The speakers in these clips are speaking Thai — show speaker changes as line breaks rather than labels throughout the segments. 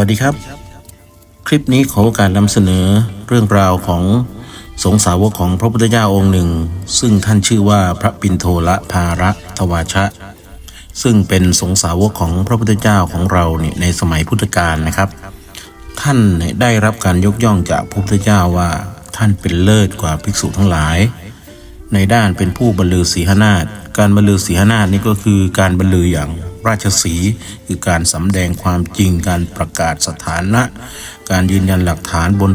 วัสดีครับ คลิปนี้ขอโอกาสนำเสนอเรื่องราวของสงสาวกของพระพุทธเจ้าองค์หนึ่ง ซึ่งท่านชื่อว่าพระปินโทละภาระทวาชะ ซึ่งเป็นสงสาวกของพระพุทธเจ้าของเราเนี่ยในสมัยพุทธกาลนะครับ ท่านได้รับการยกย่องจากพระพุทธเจ้าว่าท่านเป็นเลิศกว่าภิกษุทั้งหลาย ในด้านเป็นผู้บรรลือศีหนาฏ การบรรลือศีหนาฏนี่ก็คือการบรรลืออย่างราชสีคือการสำแดงความจริงการประกาศสถานะ การยืนยันหลักฐานบน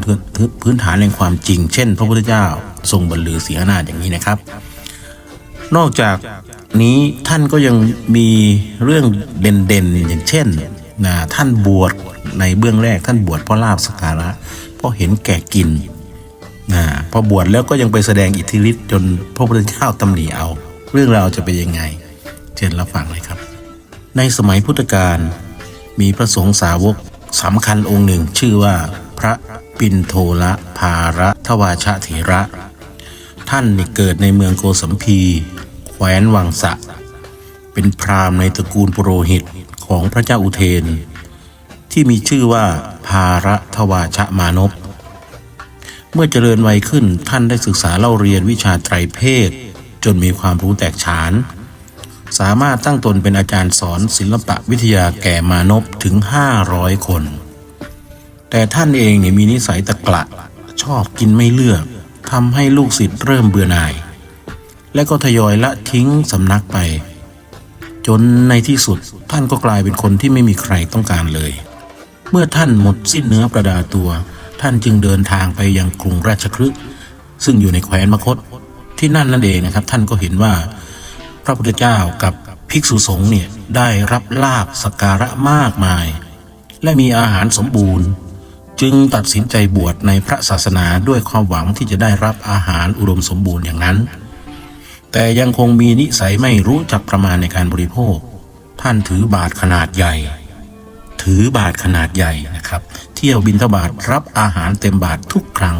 พื้นฐานแห่งความจริง เช่น พระพุทธเจ้าทรงบรรลือศีหนาฏอย่างนี้นะครับ นอกจากนี้ท่านก็ยังมีเรื่องเด่นๆอย่างเช่นนะท่านบวชในเบื้องแรกท่านบวชเพราะลาบสกการะเพราะเห็นแก่กินนะพอบวชแล้วก็ยังไปแสดงอิทธิฤทธิ์จนพระพุทธเจ้าตำหนิเอา เรื่องราวจะเป็นยังไง เชิญรับฟังเลยครับ ในสมัยพุทธกาลมีพระสงฆ์สาวกสำคัญองค์หนึ่งชื่อว่าพระปินโทละภาระทวาชะเถระ ท่านเกิดในเมืองโกสัมพีแคว้นวังสะ เป็นพราหมณ์ในตระกูลปุโรหิตของพระเจ้าอุเทน ที่มีชื่อว่าภาระทวาชะมานพเมื่อเจริญวัยขึ้นท่านได้ศึกษาเล่าเรียนวิชาไตรเพศ จนมีความรู้แตกฉาน สามารถตั้งตนเป็นอาจารย์สอนศิลปะวิทยาแก่มานพถึง 500 คน แต่ท่านเองเนี่ยมีนิสัยตะกละชอบกินไม่เลือกทำให้ลูกศิษย์เริ่มเบื่อหน่าย และก็ทยอยละทิ้งสำนักไป จนในที่สุดท่านก็กลายเป็นคนที่ไม่มีใครต้องการเลย เมื่อท่านหมดสิ้นเนื้อประดาตัว ท่านจึงเดินทางไปยังกรุงราชคฤห์ซึ่งอยู่ในแคว้นมคต ที่นั่นนั่นเองนะครับ ท่านก็เห็นว่าพระพุทธเจ้ากับภิกษุสงฆ์เนี่ยได้รับลาบสการะมากมาย และมีอาหารสมบูรณ์ จึงตัดสินใจบวชในพระศาสนาด้วยความหวังที่จะได้รับอาหารอุดมสมบูรณ์อย่างนั้น แต่ยังคงมีนิสัยไม่รู้จักประมาณในการบริโภค ท่านถือบาทขนาดใหญ่ ถือบาทขนาดใหญ่นะครับ เที่ยวบินทบาทรับอาหารเต็มบาททุกครั้ง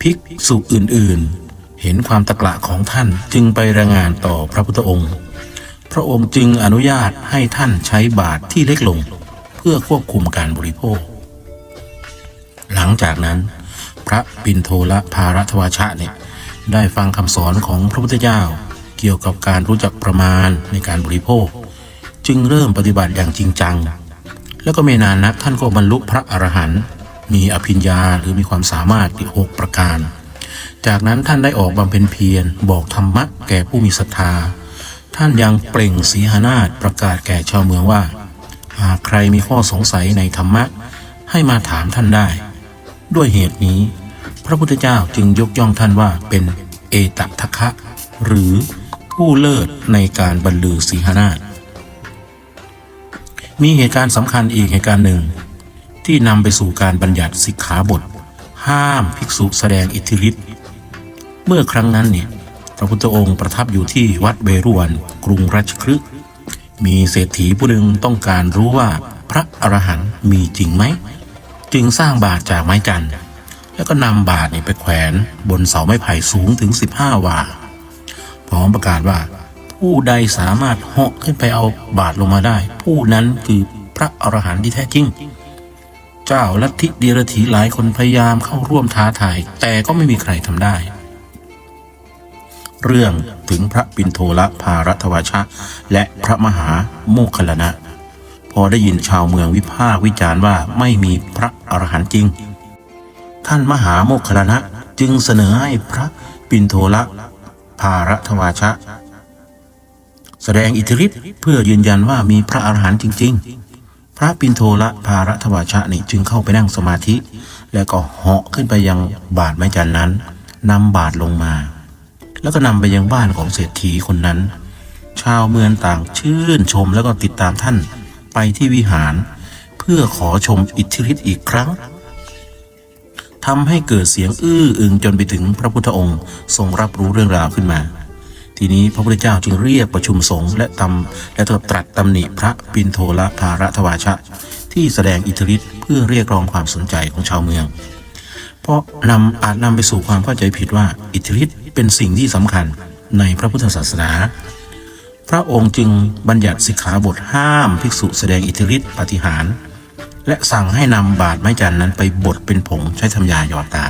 ภิกษุอื่นๆ เห็นความตะกละของท่านจึงไปรายงานต่อพระพุทธองค์ พระองค์จึงอนุญาตให้ท่านใช้บาทที่เล็กลง เพื่อควบคุมการบริโภค หลังจากนั้น พระปินโทละภารัตวาชะเนี่ยได้ฟังคำสอนของพระพุทธเจ้า เกี่ยวกับการรู้จักประมาณในการบริโภค จึงเริ่มปฏิบัติอย่างจริงจัง แล้วก็ไม่นานนักท่านก็บรรลุพระอรหันต์มีอภิญญาหรือมีความสามารถที่หกประการ จากนั้นท่านได้ออกบำเพ็ญเพียรบอกธรรมะแก่ผู้มีศรัทธา ท่านยังเปล่งสีหานาฏประกาศแก่ชาวเมืองว่า หากใครมีข้อสงสัยในธรรมะ ให้มาถามท่านได้ ด้วยเหตุนี้ พระพุทธเจ้าจึงยกย่องท่านว่าเป็นเอตทัคคะ หรือผู้เลิศในการบรรลือสีหานาฏมีเหตุการณ์สำคัญอีกเหตุการณ์หนึ่ง ที่นำไปสู่การบัญญัติสิกขาบท ห้ามภิกษุแสดงอิทธิฤทธิ์เมื่อครั้งนั้นเนี่ยพระพุทธองค์ประทับอยู่ที่วัดเบรุวันกรุงราชคฤห์มีเศรษฐีผู้หนึ่งต้องการรู้ว่าพระอรหันต์มีจริงไหม จึงสร้างบาทจากไม้จันทร์แล้วก็นำบาทนี่ไปแขวนบนเสาไม้ไผ่สูงถึง 15 วาพร้อมประกาศว่า ผู้ใดสามารถเหาะขึ้นไปเอาบาทลงมาได้ ผู้นั้นคือพระอรหันต์ที่แท้จริง เจ้าลัทธิเดียรถีหลายคนพยายามเข้าร่วมท้าทาย แต่ก็ไม่มีใครทำได้ เรื่องถึงพระปินโทละภารัตวชะ และพระมหาโมคคลนะ พอได้ยินชาวเมืองวิพากวิจารณ์ว่าไม่มีพระอรหันต์จริง ท่านมหาโมคคลนะจึงเสนอให้พระปินโทละภารัตวชะ แสดงอิทธิฤทธิ์เพื่อยืนยันว่ามีพระอรหันต์จริง ๆ ระปินโทละภารัตวชะนี่จึงเข้าไปนั่งสมาธิ แล้วก็เหาะขึ้นไปยังบาทไม้จันนั้นนำบาทลงมา แล้วก็นำไปยังบ้านของเศรษฐีคนนั้น ชาวเมืองต่างชื่นชมแล้วก็ติดตามท่านไปที่วิหาร เพื่อขอชมอิทธิฤทธิ์อีกครั้งทำให้เกิดเสียงอื้ออึงจนไปถึงพระพุทธองค์ ทรงรับรู้เรื่องราวขึ้นมา ทีนี้พระพุทธเจ้าจึงเรียกประชุมสงฆ์และตำและตรัสตำหนิพระปินโทละภารัตวาชะ ที่แสดงอิทธิฤทธิ์เพื่อเรียกร้องความสนใจของชาวเมือง เพราะนำอาจนำไปสู่ความเข้าใจผิดว่าอิทธิฤทธิ์เป็นสิ่งที่สำคัญในพระพุทธศาสนา พระองค์จึงบัญญัติสิกขาบทห้ามภิกษุแสดงอิทธิฤทธิ์ปฏิหาร และสั่งให้นำบาดไม้จันนั้นไปบดเป็นผงใช้ทำยาหยอดตา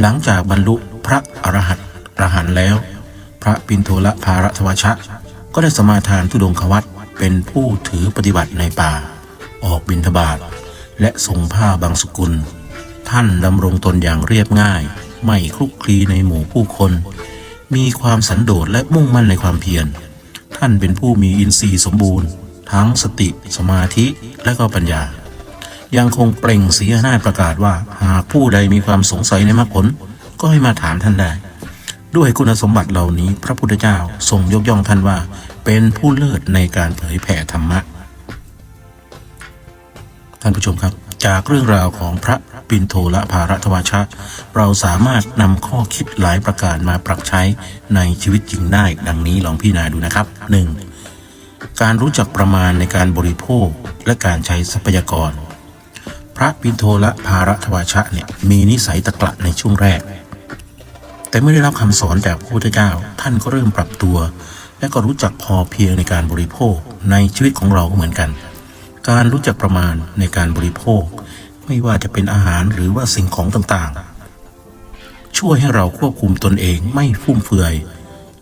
หลังจากบรรลุพระอรหัต อรหันต์แล้ว พระปินโทละภารทวชะ ก็ได้สมาทานทุดงควัตเป็นผู้ถือปฏิบัติในป่า ออกบิณฑบาตและทรงผ้าบางสกุล ท่านดำรงตนอย่างเรียบง่าย ไม่คลุกคลีในหมู่ผู้คน มีความสันโดษและมุ่งมั่นในความเพียร ท่านเป็นผู้มีอินทรีย์สมบูรณ์ ทั้งสติ สมาธิและก็ปัญญา ยังคงเปล่งเสียหน้าประกาศว่าหากผู้ใดมีความสงสัยในมรรคผลก็ให้มาถามท่านได้ ด้วยคุณสมบัติเหล่านี้พระพุทธเจ้าทรงยกย่องท่านว่า เป็นผู้เลิศในการเผยแผ่ธรรมะ ท่านผู้ชมครับ จากเรื่องราวของพระปินโทละภารทวาชะ เราสามารถนำข้อคิดหลายประการมาปรับใช้ในชีวิตจริงได้ ดังนี้ลองพิจารณาดูนะครับ 1. การรู้จักประมาณในการบริโภคและการใช้ทรัพยากร พระปินโทละภารทวาชะเนี่ยมีนิสัยตะกละในช่วงแรก แต่เมื่อได้รับคำสอนจากพระพุทธเจ้า ท่านก็เริ่มปรับตัว และก็รู้จักพอเพียงในการบริโภคในชีวิตของเราก็เหมือนกัน การรู้จักประมาณในการบริโภค ไม่ว่าจะเป็นอาหารหรือว่าสิ่งของต่างๆ ช่วยให้เราควบคุมตนเองไม่ฟุ่มเฟือย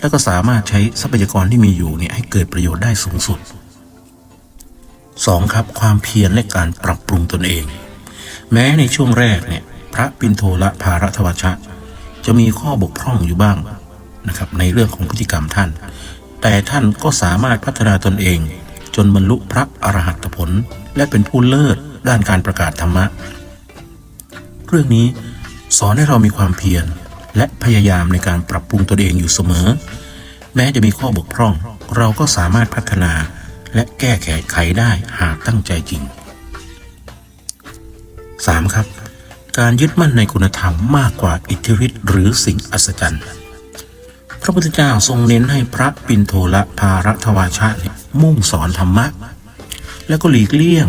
และก็สามารถใช้ทรัพยากรที่มีอยู่เนี่ยให้เกิดประโยชน์ได้สูงสุด 2. ครับความเพียรและการปรับปรุงตนเอง แม้ในช่วงแรกเนี่ยพระปินโทละภารทวชะ จะมีข้อบกพร่องอยู่บ้างนะครับในเรื่องของพฤติกรรมท่าน แต่ท่านก็สามารถพัฒนาตนเอง จนบรรลุพระอรหัตผล และเป็นผู้เลิศด้านการประกาศธรรมะ เรื่องนี้สอนให้เรามีความเพียรและพยายามในการปรับปรุงตนเองอยู่เสมอ แม้จะมีข้อบกพร่อง เราก็สามารถพัฒนาและแก้ไขได้หากตั้งใจจริง 3. ครับ การยึดมั่นในคุณธรรมมากกว่าอิทธิฤทธิ์หรือสิ่งอัศจรรย์ พระพุทธเจ้าทรงเน้นให้พระปินโทละภารทวาชะเนี่ยมุ่งสอนธรรมะ แล้วก็หลีกเลี่ยง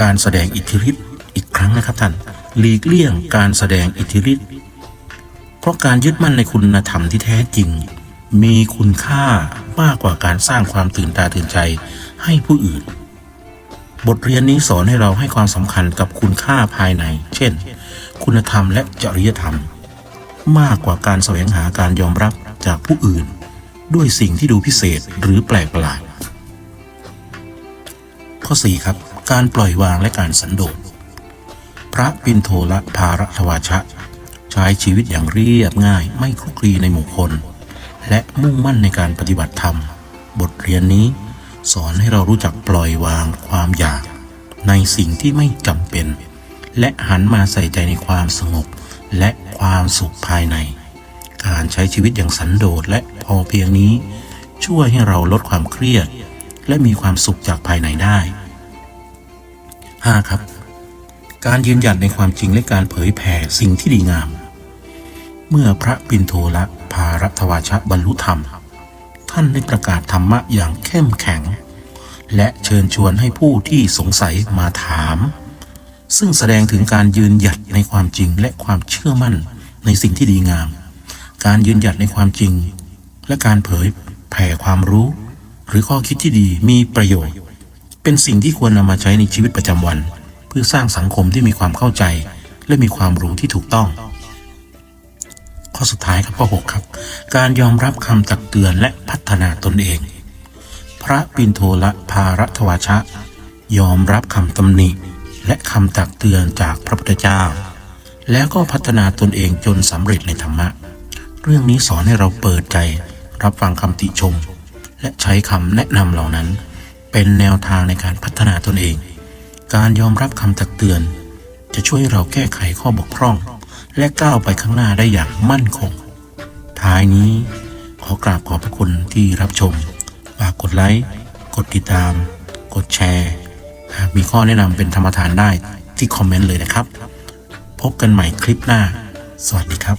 การแสดงอิทธิฤทธิ์อีกครั้งนะครับท่านหลีกเลี่ยงการแสดงอิทธิฤทธิ์เพราะการยึดมั่นในคุณธรรมที่แท้จริง มีคุณค่ามากกว่าการสร้างความตื่นตาตื่นใจให้ผู้อื่น บทเรียนนี้สอนให้เราให้ความสำคัญกับคุณค่าภายใน เช่น คุณธรรมและจริยธรรม มากกว่าการแสวงหาการยอมรับจากผู้อื่น ด้วยสิ่งที่ดูพิเศษหรือแปลกประหลาด ข้อ 4 ครับ การปล่อยวางและการสันโดษพระปินโทละภารทวาชะ ใช้ชีวิตอย่างเรียบง่ายไม่คลุกคลีในหมู่คน และมุ่งมั่นในการปฏิบัติธรรม บทเรียนนี้ สอนให้เรารู้จักปล่อยวางความอยาก ในสิ่งที่ไม่จำเป็น และหันมาใส่ใจในความสงบ และความสุขภายใน การใช้ชีวิตอย่างสันโดษและพอเพียงนี้ ช่วยให้เราลดความเครียด และมีความสุขจากภายในได้ 5. ครับ การยืนหยัดในความจริงและการเผยแผ่สิ่งที่ดีงาม เมื่อพระปินโทละภารทวาชะบรรลุธรรม ท่านได้ประกาศธรรมะอย่างเข้มแข็ง และเชิญชวนให้ผู้ที่สงสัยมาถาม ซึ่งแสดงถึงการยืนหยัดในความจริงและความเชื่อมั่นในสิ่งที่ดีงาม การยืนหยัดในความจริง และการเผยแผ่ความรู้ หรือข้อคิดที่ดีมีประโยชน์ เป็นสิ่งที่ควรนำมาใช้ในชีวิตประจำวัน เพื่อสร้างสังคมที่มีความเข้าใจ และมีความรู้ที่ถูกต้อง ข้อสุดท้ายครับข้อ6ครับ การยอมรับคำตักเตือนและพัฒนาตนเอง พระปินโทละภารทวาชะ ยอมรับคำตำหนิ และคำตักเตือนจากพระพุทธเจ้า แล้วก็พัฒนาตนเองจนสำเร็จในธรรมะ เรื่องนี้สอนให้เราเปิดใจ รับฟังคำติชม และใช้คำแนะนำเหล่านั้น เป็นแนวทางในการพัฒนาตนเอง การยอมรับคำตักเตือน จะช่วยให้เราแก้ไขข้อบกพร่อง และก้าวไปข้างหน้าได้อย่างมั่นคง ท้ายนี้ขอกราบขอบพระคุณที่รับชมฝากกดไลค์ กดติดตาม กดแชร์ หากมีข้อแนะนำเป็นธรรมทานได้ที่คอมเมนต์เลยนะครับ พบกันใหม่คลิปหน้า สวัสดีครับ